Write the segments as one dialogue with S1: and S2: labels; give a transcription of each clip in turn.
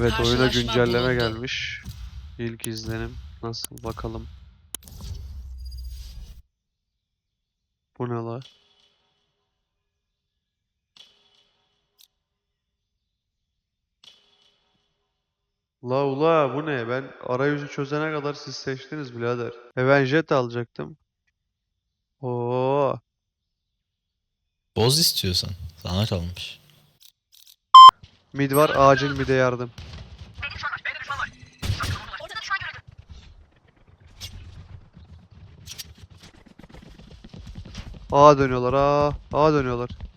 S1: Evet oyuna güncelleme
S2: bulundu.
S1: gelmiş. İlk izlenim nasıl bakalım. Bu ne la? La ula bu ne? Ben arayüzü çözene kadar siz seçtiniz birader. E ben jet alacaktım. Oo.
S3: Boz istiyorsan. Sana kalmış.
S1: Mid var acil mid'e yardım. A dönüyorlar A. A dönüyorlar.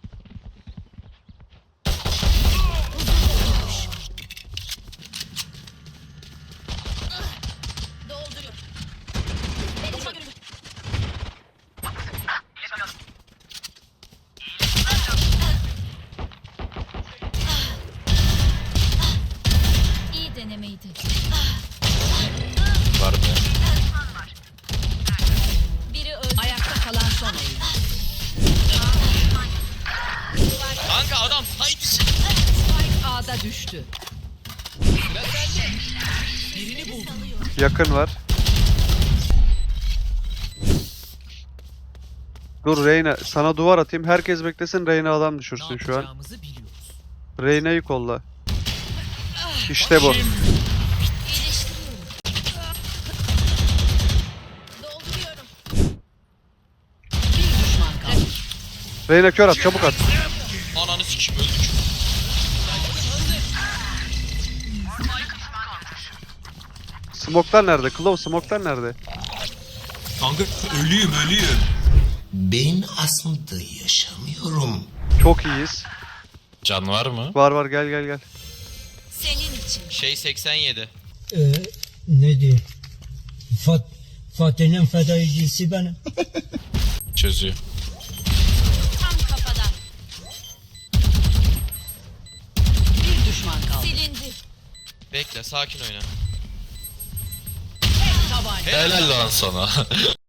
S3: Kanka adam içi.
S2: Spike A'da düştü.
S1: Yakın var. Dur Reyna sana duvar atayım. Herkes beklesin Reyna adam düşürsün şu an. Reyna'yı kolla. İşte bu. Reyna kör at çabuk at.
S3: Sikim öldük.
S1: Smoklar nerede? Claw smoklar nerede?
S3: Kanka ölüyüm ölüyüm.
S4: Ben aslında yaşamıyorum.
S1: Çok iyiyiz.
S3: Can var mı?
S1: Var var gel gel gel.
S2: Senin için.
S3: Şey 87.
S5: Ee, ne diyor? Fat, Fatih'in fedaicisi benim.
S3: Çözüyor.
S2: Silindi.
S3: Bekle sakin oyna. Helal lan sana.